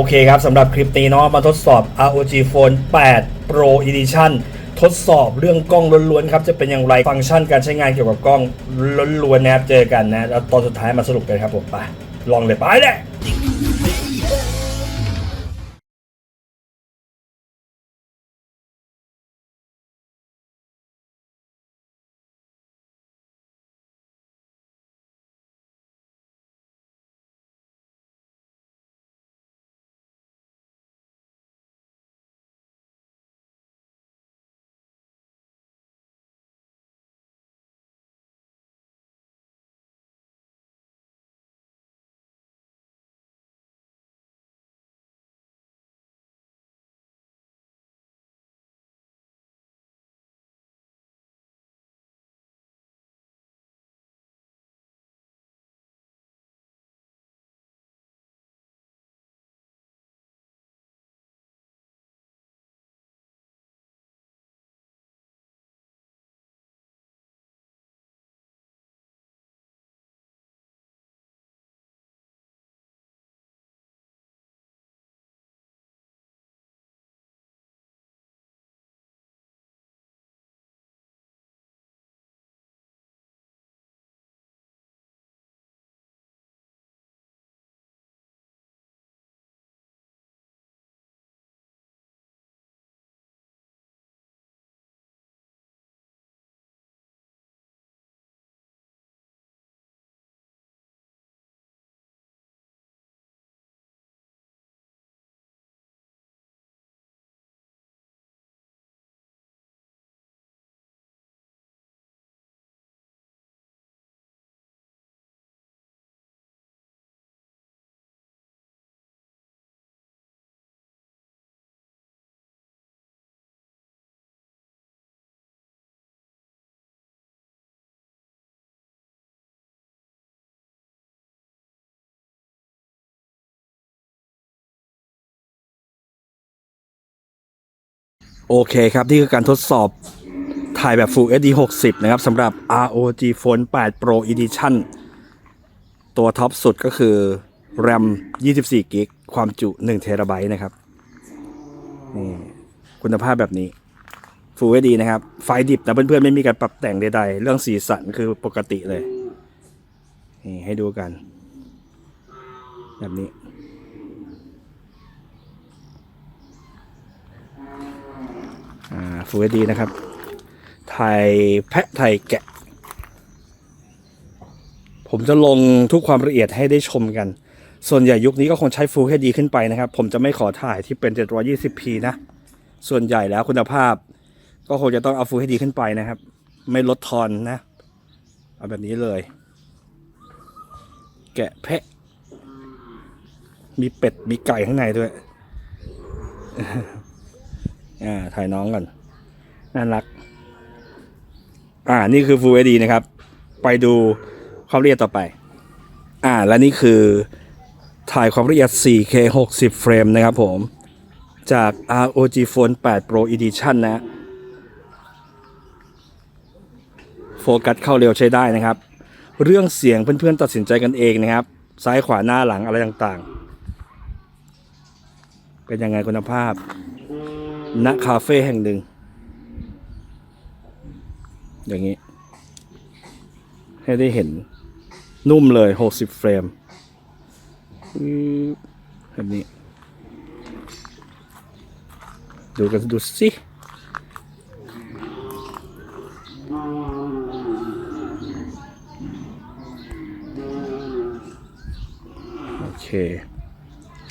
โอเคครับสำหรับคลิปนี้เนาะมาทดสอบ ROG Phone 8 Pro Edition ทดสอบเรื่องกล้องล้วนๆครับจะเป็นอย่างไรฟังก์ชันการใช้งานเกี่ยวกับกล้องล้วนๆนะครับเจอกันนะแล้วตอนสุดท้ายมาสรุปกันครับผมไปลองเลยไปเลย โอเคครับ นี่คือการทดสอบถ่ายแบบ Full HD 60 นะครับสำหรับ ROG Phone 8 Pro Edition ตัวท็อปสุดก็คือ RAM 24 g b ความจุ1 t b นะครับ นี่ คุณภาพแบบนี้ Full HD นะครับ ไฟดิบนะเพื่อนๆ ไม่มีการปรับแต่งใดๆ เรื่องสีสันคือปกติเลย นี่ ให้ดูกัน แบบนี้ อ่า Full HD นะครับไทยแพะไทยแกะ ผมจะลงทุกความละเอียดให้ได้ชมกัน ส่วนใหญ่ยุคนี้ก็คงใช้ Full HD ขึ้นไปนะครับ ผมจะไม่ขอถ่ายที่เป็น 720p นะ ส่วนใหญ่แล้วคุณภาพ ก็คงจะต้องเอา Full HD ขึ้นไปนะครับ ไม่ลดทอนนะ เอาแบบนี้เลย แกะแพะ มีเป็ด มีไก่ข้างในด้วยอ่าถ่ายน้องก่อน น่ารัก อ่า นี่คือ Full HD นะครับ ไปดูความละเอียดต่อไป อ่า และนี่คือถ่ายความละเอียด 4K 60 เฟรมนะครับผม จาก ROG Phone 8 Pro Edition นะ โฟกัสเข้าเร็วใช้ได้นะครับ เรื่องเสียงเพื่อนๆตัดสินใจกันเองนะครับ ซ้ายขวาหน้าหลังอะไรต่างๆ เป็นยังไงคุณภาพณคาเฟ่แห่งหนึ่ง อย่างนี้ ให้ได้เห็นนุ่มเลย 60 เฟรมแบบนี้ ดูกันดูสิโอเค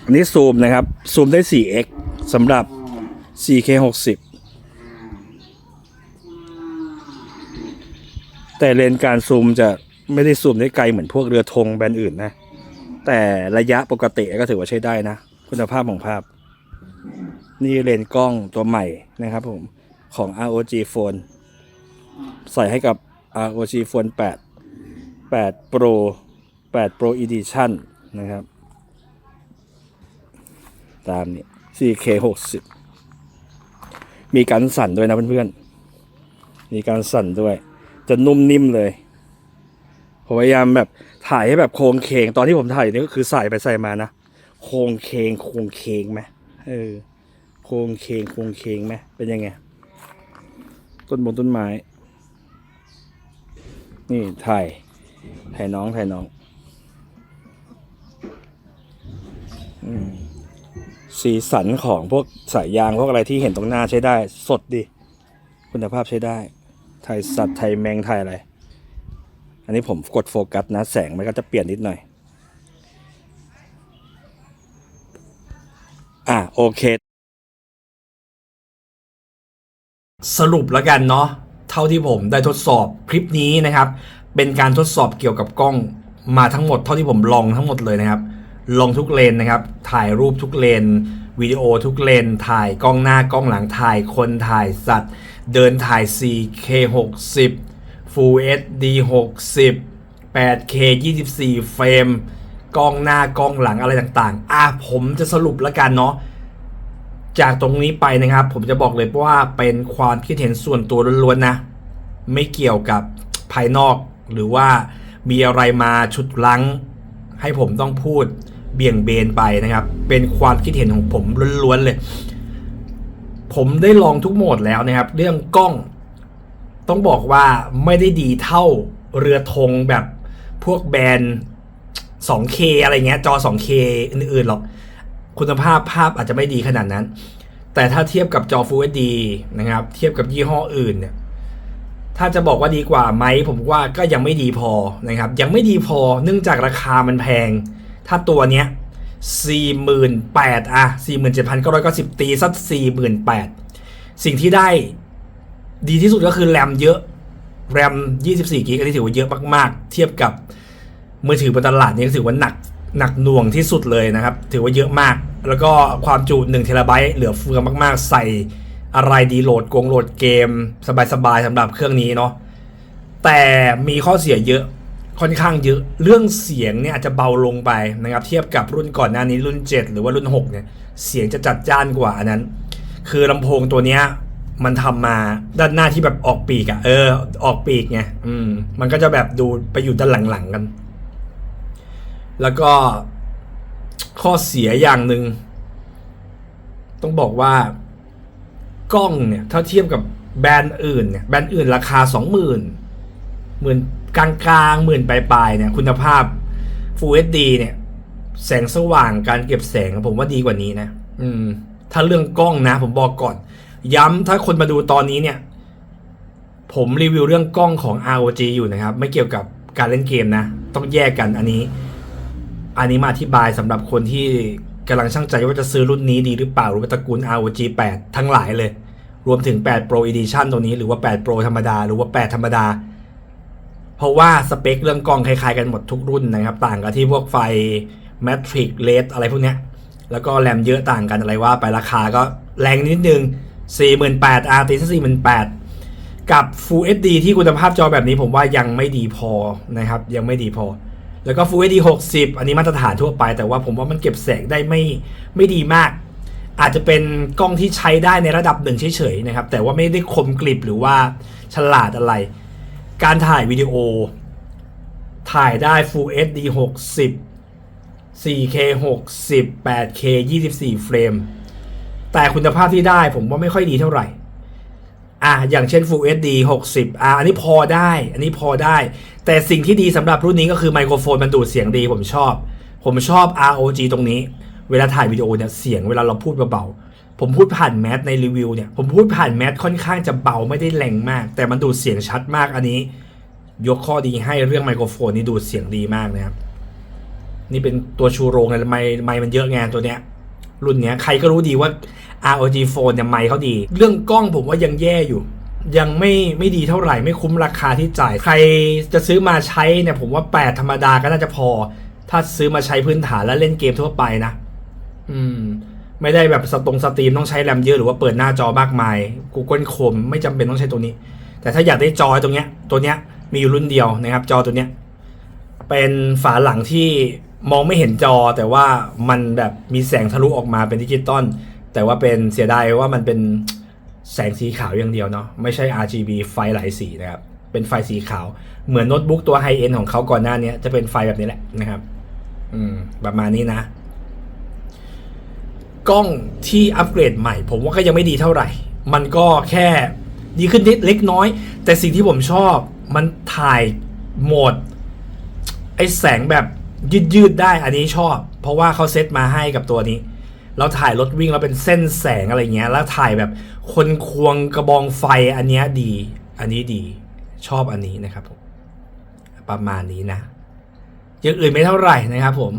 อันนี้ซูมนะครับ ซูมได้ 4x สำหรับ 4K 60 แต่เลนส์การซูมจะไม่ได้ซูมได้ไกลเหมือนพวกเรือธงแบรนด์อื่นนะ แต่ระยะปกติก็ถือว่าใช้ได้นะ คุณภาพของภาพ นี่เลนส์กล้องตัวใหม่นะครับผม ของ ROG Phone ใส่ให้กับ ROG Phone 8 8 Pro 8 Pro Edition นะครับ ตามนี้ 4K 60 มีการสั่นด้วยนะเพื่อนๆ มีการสั่นด้วย จะนุ่มนิ่มเลย ผมพยายามแบบถ่ายให้แบบโครงเคงตอนที่ผมถ่ายนี่ก็คือใส่ไปใส่มานะโครงเคงโครงเคงไหมเออโครงเคงโครงเคงไหมเป็นยังไง ต้นบนต้นไม้ นี่ถ่ายถ่ายน้องถ่ายน้องสีสันของพวกสายยางพวกอะไรที่เห็นตรงหน้าใช้ได้ สดดี คุณภาพใช้ได้ ถ่ายสัตว์ถ่ายแมงถ่ายอะไร อันนี้ผมกดโฟกัสนะ แสงมันก็จะเปลี่ยนนิดหน่อย อะโอเค สรุปแล้วกันเนาะเท่าที่ผมได้ทดสอบคลิปนี้นะครับ เป็นการทดสอบเกี่ยวกับกล้องมาทั้งหมดเท่าที่ผมลองทั้งหมดเลยนะครับ ลองทุกเลนนะครับ ถ่ายรูปทุกเลนวิดีโอทุกเลน ถ่ายกล้องหน้ากล้องหลังถ่ายคนถ่ายสัตว์ เดินถ่าย 4K 60 Full HD 60 8K 24 เฟรม กล้องหน้ากล้องหลังอะไรต่างๆ อะผมจะสรุปแล้วกันเนาะ จากตรงนี้ไปนะครับ ผมจะบอกเลยว่าเป็นความคิดเห็นส่วนตัวล้วนๆนะ ไม่เกี่ยวกับภายนอก หรือว่ามีอะไรมาชุดลัง ให้ผมต้องพูดเบี่ยงเบนไปนะครับ เป็นความคิดเห็นของผมล้วนๆเลย ผมได้ลองทุกโหมดแล้วนะครับ เรื่องกล้อง ต้องบอกว่าไม่ได้ดีเท่าเรือธงแบบพวกแบรนด์ 2K อะไรเงี้ย จอ 2K อื่นๆหรอก คุณภาพภาพอาจจะไม่ดีขนาดนั้น แต่ถ้าเทียบกับจอ Full HD นะครับ เทียบกับยี่ห้ออื่นเนี่ยถ้าจะบอกว่าดีกว่าไหมผมว่าก็ยังไม่ดีพอนะครับ ยังไม่ดีพอเนื่องจากราคามันแพง ถ้าตัวเนี้ย 48,000อะ47,990 ตีสัก48,000 สิ่งที่ได้ดีที่สุดก็คือแรมเยอะ แรม 24 กิกอันนี้ถือว่าเยอะมากๆ เทียบกับมือถือบนตลาดนี่ก็ถือว่าหนักหนักหน่วงที่สุดเลยนะครับ ถือว่าเยอะมาก แล้วก็ความจุ1เทราไบต์เหลือเฟือมากๆ ใส่อะไรดีโหลดกงโหลดเกม สบายๆสำหรับเครื่องนี้เนาะแต่มีข้อเสียเยอะ ค่อนข้างเยอะ เรื่องเสียงเนี่ยอาจจะเบาลงไปนะครับ เทียบกับรุ่นก่อนหน้านี้รุ่น 7 หรือว่ารุ่น 6 เนี่ย เสียงจะจัดจ้านกว่าอันนั้น คือลำโพงตัวเนี้ยมันทำมาด้านหน้าที่แบบออกปีกอะเออ ออกปีกไงอืม มันก็จะแบบดูไปอยู่ด้านหลังๆกัน แล้วก็ข้อเสียอย่างหนึ่งต้องบอกว่ากล้องเนี่ย ถ้าเทียบกับแบรนด์อื่นเนี่ยแบรนด์อื่นราคาสองหมื่นหมื่น กลางกลางหมื่นปลายๆเนี่ยคุณภาพ Full HD เนี่ย แสงสว่างการเก็บแสงผมว่าดีกว่านี้นะ อืม ถ้าเรื่องกล้องนะ ผมบอกก่อน ย้ำถ้าคนมาดูตอนนี้เนี่ย ผมรีวิวเรื่องกล้องของ ROG อยู่นะครับ ไม่เกี่ยวกับการเล่นเกมนะ ต้องแยกกันอันนี้ อันนี้มาอธิบายสำหรับคนที่กำลังช่างใจว่าจะซื้อรุ่นนี้ดีหรือเปล่าหรือว่าตระกูล ROG 8 ทั้งหลายเลย รวมถึง 8 Pro Edition ตัวนี้หรือว่า 8 Pro ธรรมดา หรือว่า 8 ธรรมดา เพราะว่าสเปคเรื่องกล้องคล้ายๆกันหมดทุกรุ่นนะครับ ต่างกับที่พวกไฟ Matrix LED อะไรพวกเนี้ย แล้วก็แรมเยอะต่างกันอะไรว่าไปราคาก็แรงนิดนึง 48,000 R ตีซะ48,000 กับ Full HD ที่คุณภาพจอแบบนี้ผมว่ายังไม่ดีพอนะครับ ยังไม่ดีพอ แล้วก็ Full HD 60 อันนี้มาตรฐานทั่วไป แต่ว่าผมว่ามันเก็บแสงได้ไม่ไม่ดีมาก อาจจะเป็นกล้องที่ใช้ได้ในระดับหนึ่งเฉยๆนะครับ แต่ว่าไม่ได้คมกริบหรือว่าฉลาดอะไร การถ่ายวิดีโอ ถ่ายได้ Full HD 60 4K 60 8K 24 เฟรม แต่คุณภาพที่ได้ผมว่าไม่ค่อยดีเท่าไหร่ อะ อย่างเช่น Full HD 60 อะ อันนี้พอได้ อันนี้พอได้ แต่สิ่งที่ดีสำหรับรุ่นนี้ก็คือไมโครโฟนมันดูดเสียงดีผมชอบ ผมชอบ ROG ตรงนี้ เวลาถ่ายวิดีโอเนี่ย เสียงเวลาเราพูดเบาๆ ผมพูดผ่านแมสในรีวิวเนี่ย ผมพูดผ่านแมสค่อนข้างจะเบาไม่ได้แรงมาก แต่มันดูดเสียงชัดมากอันนี้ ยกข้อดีให้เรื่องไมโครโฟนนี่ดูดเสียงดีมากนะครับ นี่เป็นตัวชูโรงไงไมไมมันเยอะไงตัวเนี้ย รุ่นเนี้ยใครก็รู้ดีว่า ROG Phone เนี่ยไมเขาดี เรื่องกล้องผมว่ายังแย่อยู่ ยังไม่ไม่ดีเท่าไหร่ไม่คุ้มราคาที่จ่าย ใครจะซื้อมาใช้เนี่ยผมว่า 8 ธรรมดาก็น่าจะพอ ถ้าซื้อมาใช้พื้นฐานแล้วเล่นเกมทั่วไปนะ อืม ไม่ได้แบบสตรงสตรีมต้องใช้แรมเยอะหรือว่าเปิดหน้าจอมากมาย Google Chrome ไม่จำเป็นต้องใช้ตัวนี้ แต่ถ้าอยากได้จอตรงเนี้ยตัวเนี้ยมีอยู่รุ่นเดียวนะครับ จอตัวเนี้ยเป็นฝาหลังที่มองไม่เห็นจอแต่ว่ามันแบบมีแสงทะลุออกมาเป็นดิจิตอลแต่ว่าเป็นเสียดายว่ามันเป็นแสงสีขาวอย่างเดียวเนาะไม่ใช่ RGB ไฟหลายสีนะครับเป็นไฟสีขาว เหมือนโน้ตบุ๊กตัวไฮเอ็นของเขาก่อนหน้านี้จะเป็นไฟแบบนี้แหละนะครับ อืม ประมาณนี้นะ กล้องที่อัปเกรดใหม่ ผมว่าก็ยังไม่ดีเท่าไหร่ มันก็แค่ดีขึ้นนิดเล็กน้อย แต่สิ่งที่ผมชอบมันถ่ายโหมดไอแสงแบบยืดยืดๆได้อันนี้ชอบ เพราะว่าเขาเซตมาให้กับตัวนี้เราถ่ายรถวิ่งแล้วเป็นเส้นแสงอะไรเงี้ย แล้วถ่ายแบบคนควงกระบองไฟอันเนี้ยดี อันนี้ดีชอบอันนี้นะครับผมประมาณนี้นะอย่างอื่นไม่เท่าไหร่นะครับผม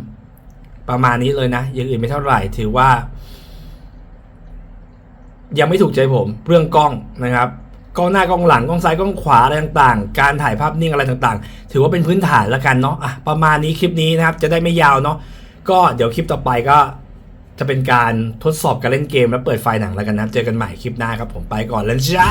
ประมาณนี้เลยนะอย่างอื่นไม่เท่าไหร่ ถือว่า ยังไม่ถูกใจผมเรื่องกล้องนะครับกล้องหน้ากล้องหลังกล้องซ้ายกล้องขวาอะไรต่างๆ การถ่ายภาพนิ่งอะไรต่างๆ ถือว่าเป็นพื้นฐานแล้วกันเนาะอะประมาณนี้คลิปนี้นะครับจะได้ไม่ยาวเนาะก็เดี๋ยวคลิปต่อไปก็จะเป็นการทดสอบการเล่นเกมและเปิดไฟหนังแล้วกันนะเจอกันใหม่คลิปหน้าครับผมไปก่อนแล้วจ้า